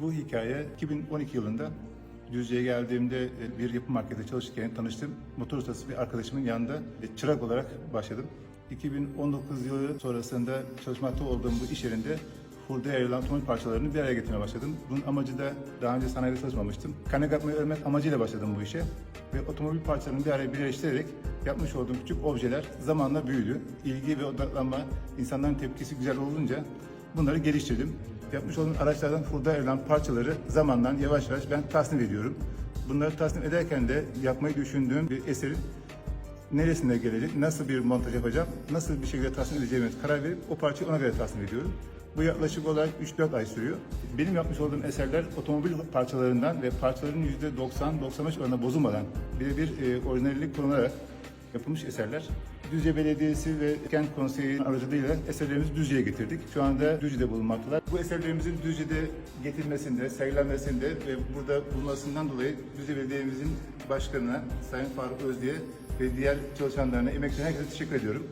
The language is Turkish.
Bu hikaye 2012 yılında Düzce'ye geldiğimde e, bir yapı markette çalışırken tanıştım. Motor ustası bir arkadaşımın yanında e, çırak olarak başladım. 2019 yılı sonrasında çalışmakta olduğum bu iş yerinde hurdaya ayrılan otomobil parçalarını bir araya getirmeye başladım. Bunun amacı da daha önce sanayide çalışmamıştım. Kaynak yapmayı öğrenmek amacıyla başladım bu işe. Ve otomobil parçalarını bir araya birleştirerek yapmış olduğum küçük objeler zamanla büyüdü. İlgi ve odaklanma, insanların tepkisi güzel olunca bunları geliştirdim. Yapmış olduğum araçlardan hurdaya ayrılan parçaları zamanla yavaş yavaş ben tasnif ediyorum. Bunları tasnif ederken de yapmayı düşündüğüm bir eserin neresinde gelecek, nasıl bir montaj yapacağım, nasıl bir şekilde tasnif edeceğime karar verip o parçayı ona göre tasnif ediyorum. Bu yaklaşık olarak 3-4 ay sürüyor. Benim yapmış olduğum eserler otomobil parçalarından ve parçaların %90-95 oranında bozulmadan birebir e, orijinallik korunarak yapılmış eserler. Düzce Belediyesi ve Kent Konseyi'nin aracılığıyla eserlerimizi Düzce'ye getirdik. Şu anda Düzce'de bulunmaktalar. Bu eserlerimizin Düzce'de getirilmesinde, sergilenmesinde ve burada bulunmasından dolayı Düzce Belediye'mizin başkanına, Sayın Faruk Özdi'ye ve diğer çalışanlarına, emekçilerine herkese teşekkür ediyorum.